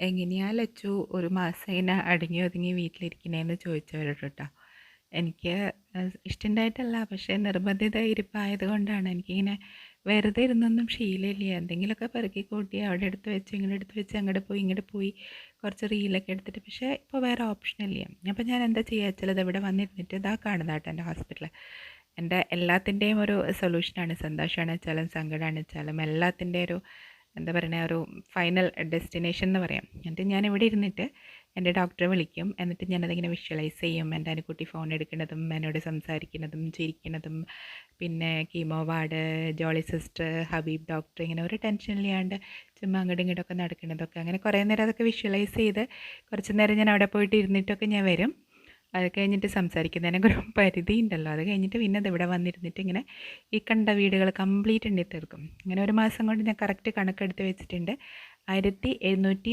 എങ്ങനെയാ ലച്ചു ഒരു മാസം ഇങ്ങനെ അടങ്ങി ഒതുങ്ങി വീട്ടിലിരിക്കണേന്ന് ചോദിച്ചവരോട് കേട്ടോ എനിക്ക് ഇഷ്ടമുണ്ടായിട്ടല്ല പക്ഷേ നിർബന്ധിത ഇരിപ്പായത് കൊണ്ടാണ് എനിക്കിങ്ങനെ വെറുതെ ഇരുന്നൊന്നും ശീലമില്ല. എന്തെങ്കിലുമൊക്കെ പെറുക്കി കൂട്ടി അവിടെ എടുത്ത് വെച്ച് ഇങ്ങോട്ട് എടുത്ത് വെച്ച് അങ്ങോട്ട് പോയി ഇങ്ങോട്ട് പോയി കുറച്ച് റീലൊക്കെ എടുത്തിട്ട്. പക്ഷേ ഇപ്പോൾ വേറെ ഓപ്ഷൻ ഇല്ല. അപ്പോൾ ഞാൻ എന്താ ചെയ്യുക വെച്ചാൽ ഇവിടെ വന്നിരുന്നിട്ട് ഇതാ കാണുന്നതാട്ടോ എന്റെ ഹോസ്പിറ്റൽ എന്റെ എല്ലാത്തിന്റെയും ഒരു സൊല്യൂഷനാണ്. സന്തോഷമാണ് വെച്ചാലും സങ്കടമാണ് വെച്ചാലും എല്ലാത്തിന്റെ ഒരു എന്താ പറയുക ഒരു ഫൈനൽ ഡെസ്റ്റിനേഷൻ എന്ന് പറയാം. എന്നിട്ട് ഞാൻ ഇവിടെ ഇരുന്നിട്ട് എന്റെ ഡോക്ടറെ വിളിക്കും. എന്നിട്ട് ഞാനതിങ്ങനെ വിഷ്വലൈസ് ചെയ്യും. എന്റെ അനുക്കുട്ടി ഫോൺ എടുക്കുന്നതും എന്നോട് സംസാരിക്കുന്നതും ചിരിക്കുന്നതും. പിന്നെ chemo ward Jolly sister Habeeb doctor ഇങ്ങനെ ഒരു ടെൻഷനില്ലാണ്ട് ചുമ്മാ അങ്ങോട്ടും ഇങ്ങോട്ടൊക്കെ നടക്കുന്നതൊക്കെ. അങ്ങനെ കുറേ നേരം അതൊക്കെ വിഷ്വലൈസ് ചെയ്ത് കുറച്ച് നേരം ഞാൻ അവിടെ പോയിട്ട് ഇരുന്നിട്ടൊക്കെ ഞാൻ വരും. അത് കഴിഞ്ഞിട്ട് സംസാരിക്കുന്നതിനൊക്കെ ഒരു പരിധി ഉണ്ടല്ലോ അത് കഴിഞ്ഞിട്ട് പിന്നെ അത് ഇവിടെ വന്നിരുന്നിട്ട് ഇങ്ങനെ ഈ കണ്ട വീടുകൾ കംപ്ലീറ്റ് എണ്ണി തീർക്കും ഒരു മാസം കൊണ്ട് ഞാൻ കറക്റ്റ് കണക്കെടുത്ത് വെച്ചിട്ടുണ്ട്. ആയിരത്തി എഴുന്നൂറ്റി